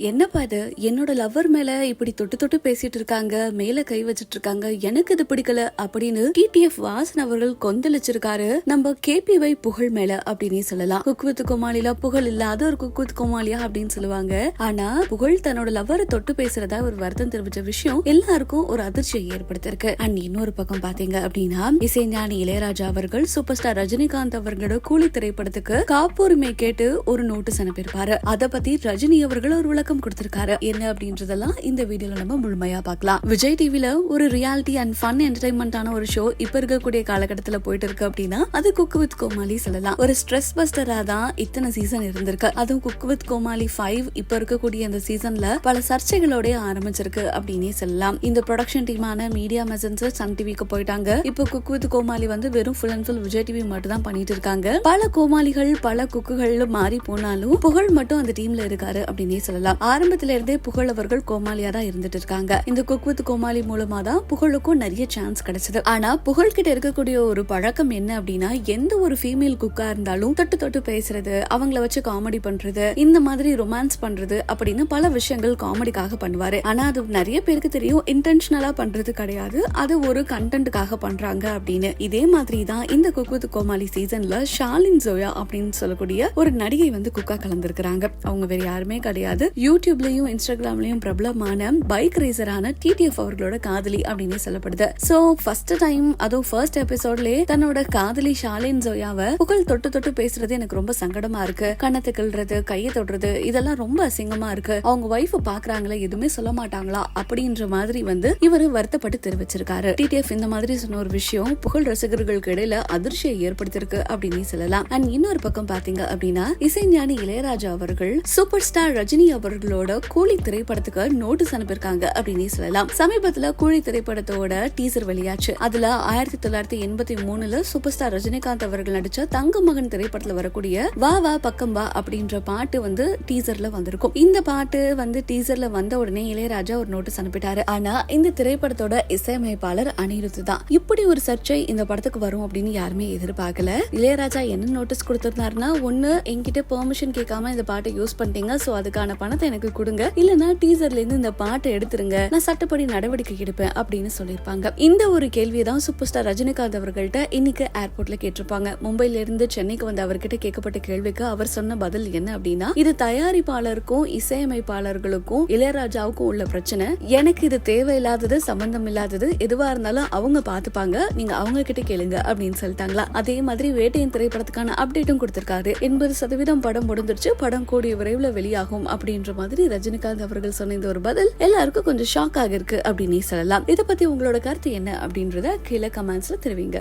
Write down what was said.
என்னப்பா இது? என்னோட லவ்வர் மேல இப்படி தொட்டு தொட்டு பேசிட்டு இருக்காங்க மேல கை வச்சிட்டு இருக்காங்க எனக்கு இது பிடிக்கல அப்படின்னு டிடிஎஃப் வாசன் அவர்கள் கொந்தளிச்சிருக்காரு. நம்ம கேபிவை புகழ் மேல அப்படின்னே சொல்லலாம். குக் வித் கோமாளில புகழ் இல்லாத ஒரு குக் வித் கோமாளியா அப்படின்னு சொல்லுவாங்க. ஆனா புகழ் தன்னோட லவ்வரை தொட்டு பேசுறதா ஒரு வருத்தம் தெரிவிச்ச விஷயம் எல்லாருக்கும் ஒரு அதிர்ச்சியை ஏற்படுத்திருக்கு. அண்ட் இன்னொரு பக்கம் பாத்தீங்க அப்படின்னா இசைஞானி இளையராஜா அவர்கள் சூப்பர் ஸ்டார் ரஜினிகாந்த் அவர்களோட கூலி திரைப்படத்துக்கு காப்புரிமை கேட்டு ஒரு நோட்டீஸ் அனுப்பியிருப்பாரு. அதை பத்தி ரஜினி அவர்கள் ஒரு விளக்கம் கொடுத்திருக்காரு. என்ன அப்படின்றதெல்லாம் இந்த வீடியோல நம்ம முழுமையா பார்க்கலாம். விஜய் டிவில ஒரு ரியாலிட்டி அண்ட் ஃபன் என்டர்டைன்மெண்டான ஒரு ஷோ இப்ப இருக்கக்கூடிய காலகட்டத்துல போயிட்டு இருக்கு அப்படின்னா அது குக் வித் கோமாளி சொல்லலாம். ஒரு ஸ்ட்ரெஸ் பஸ்டரா தான் இத்தனை சீசன் இருந்திருக்கு. அதுவும் குக் வித் கோமாளி ஃபைவ் இப்ப இருக்கக்கூடிய அந்த சீசன்ல பல சர்ச்சைகளோட ஆரம்பிச்சிருக்கு அப்படின்னே சொல்லலாம். இந்த ப்ரொடக்ஷன் டீமான மீடியா மெசன்ஸ் சன் டிவிக்கு போயிட்டாங்க. இப்போ குக் வித் கோமாளி வந்து வெறும் full and full Vijay TV மட்டும் தான் பண்ணிட்டு இருக்காங்க. பல கோமாளிகள் பல குக்குகள் மாறி போனாலும் புகழ் மட்டும் அந்த டீம்ல இருக்காரு அப்படின்னே சொல்லலாம். ஆரம்பத்துல இருந்தே புகழ் அவர்கள் கோமாளியா தான் இருந்துட்டு இருக்காங்க. இந்த குக் வித் கோமாளி மூலமா தான் புகழுக்கும் நிறைய சான்ஸ் கிடைச்சது. ஆனா புகழ் கிட்ட இருக்கக்கூடிய ஒரு பழக்கம் என்ன அப்படின்னா எந்த ஒரு ஃபீமேல் குக்கா இருந்தாலும் தொட்டு தொட்டு பேசுறது அவங்கள வச்சு காமெடி பண்றது இந்த மாதிரி ரொமான்ஸ் பண்றது அப்படின்னு பல விஷயங்கள் காமெடிக்காக பண்ணுவாரு. ஆனா அது நிறைய பேருக்கு தெரியும் இன்டென்ஷனலா பண்றது கிடையாது அது ஒரு கண்டென்ட்டுக்காக பண்றாங்க அப்படின்னு. இதே மாதிரி தான் இந்த குக் வித் கோமாளி சீசன்ல ஷாலின் ஜோயா அப்படின்னு சொல்லக்கூடிய ஒரு நடிகை வந்து குக்கா கலந்துருக்கிறாங்க. அவங்க வேற யாருமே கிடையாது. யூடியூப்லயும் இன்ஸ்டாகிராம்லயும் பிரபலமான பைக் ரேசரான டிடிஎஃப் அவர்களோட காதலி அப்படின்னு சொல்லப்படுது. சோ ஃபர்ஸ்ட் டைம் அதுவும் ஃபர்ஸ்ட் எபிசோட்லயே தன்னோட காதலி ஷாலின் ஜோயாவை புகழ் தொட்டு தொட்டு பேசுறது எனக்கு ரொம்ப சங்கடமா இருக்கு. கண்ணத்தை கிள்றது கையை தொடுறது இதெல்லாம் ரொம்ப அசிங்கமா இருக்கு. அவங்க ஒய்ஃப் பாக்குறாங்களே எதுவுமே சொல்ல மாட்டாங்களா அப்படின்ற மாதிரி வந்து இவரு வருத்தப்பட்டு தெரிவிச்சிருக்காரு. டிடிஎஃப் இந்த மாதிரி சொன்ன ஒரு விஷயம் புகழ் ரசிகர்களுக்கு இடையில அதிர்ச்சியை ஏற்படுத்திருக்கு அப்படின்னு சொல்லலாம். அண்ட் இன்னொரு பக்கம் பாத்தீங்க அப்படின்னா இசைஞானி இளையராஜா அவர்கள் சூப்பர் ஸ்டார் ரஜினி அவர்களோட கூலி திரைப்படத்துக்கு நோட்டீஸ் அனுப்பியிருக்காங்க அப்படின்னு சொல்லலாம். சமீபத்துல கூலி திரைப்படத்தோட டீசர் வெளியாச்சு. அதுல ஆயிரத்தி தொள்ளாயிரத்தி எண்பத்தி மூணுல சூப்பர் ஸ்டார் ரஜினிகாந்த் அவர்கள் நடிச்ச தங்க மகன் திரைப்படத்துல வரக்கூடிய வா வா பக்கம் வா அப்படின்ற பாட்டு வந்து டீசர்ல வந்திருக்கும். இந்த பாட்டு வந்து டீசர்ல வந்த உடனே இளையராஜா ஒரு நோட்டீஸ் அனுப்பிட்டாரு. ஆனா இந்த திரைப்படத்தோட இசையமைப்பாளர் அனிருத் தான். இப்படி ஒரு சர்ச்சை இந்த படத்துக்கு வரும் அப்படின்னு யாருமே எதிர்பார்க்கல. இளையராஜா என்ன நோட்டீஸ் கொடுத்திருந்தாருன்னா ஒண்ணு என்கிட்ட பெர்மிஷன் கேட்காம இந்த பாட்டை யூஸ் பண்ணிட்டீங்க சோ அதுக்கான பணத்தை எனக்கு கொடுங்க. இல்லனா டீசர்ல இருந்து இந்த பாட்டை எடுத்துருங்க. நான் சட்டப்படி நடவடிக்கை எடுப்பேன் அப்படின்னு சொல்லியிருப்பாங்க. இந்த ஒரு கேள்வியை தான் சூப்பர் ஸ்டார் ரஜினிகாந்த் அவர்கள்ட்ட இன்னைக்கு ஏர்போர்ட்ல கேட்டிருப்பாங்க. மும்பைல இருந்து சென்னைக்கு வந்த அவர்கிட்ட கேட்கப்பட்ட கேள்விக்கு அவர் சொன்ன பதில் என்ன அப்படின்னா இது தயாரிப்பாளருக்கும் இசையமைப்பாளர்களுக்கும் இளையராஜாவுக்கும் உள்ள பிரச்சனை. எனக்கு இது தேவையில்லாதது சம்பந்தம் இல்லாதது எதுவா இருந்தாலும் அவங்க பாத்துப்பாங்க நீங்க அவங்க கிட்ட கேளுங்க அப்படின்னு சொல்லிட்டாங்களா? அதே மாதிரி வேட்டையின் திரைப்படத்துக்கான அப்டேட்டும் கொடுத்திருக்காரு. எண்பது சதவீதம் படம் முடிஞ்சிருச்சு. படம் கூடிய விரைவில் வெளியாகும் அப்படின்ற மாதிரி ரஜினிகாந்த் அவர்கள் சொன்ன இந்த ஒரு பதில் எல்லாருக்கும் கொஞ்சம் ஷாக் ஆகிருக்கு அப்படின்னே சொல்லலாம். இதை பத்தி உங்களோட கருத்து என்ன அப்படின்றத கீழே கமெண்ட்ஸ்ல தெரிவிங்க.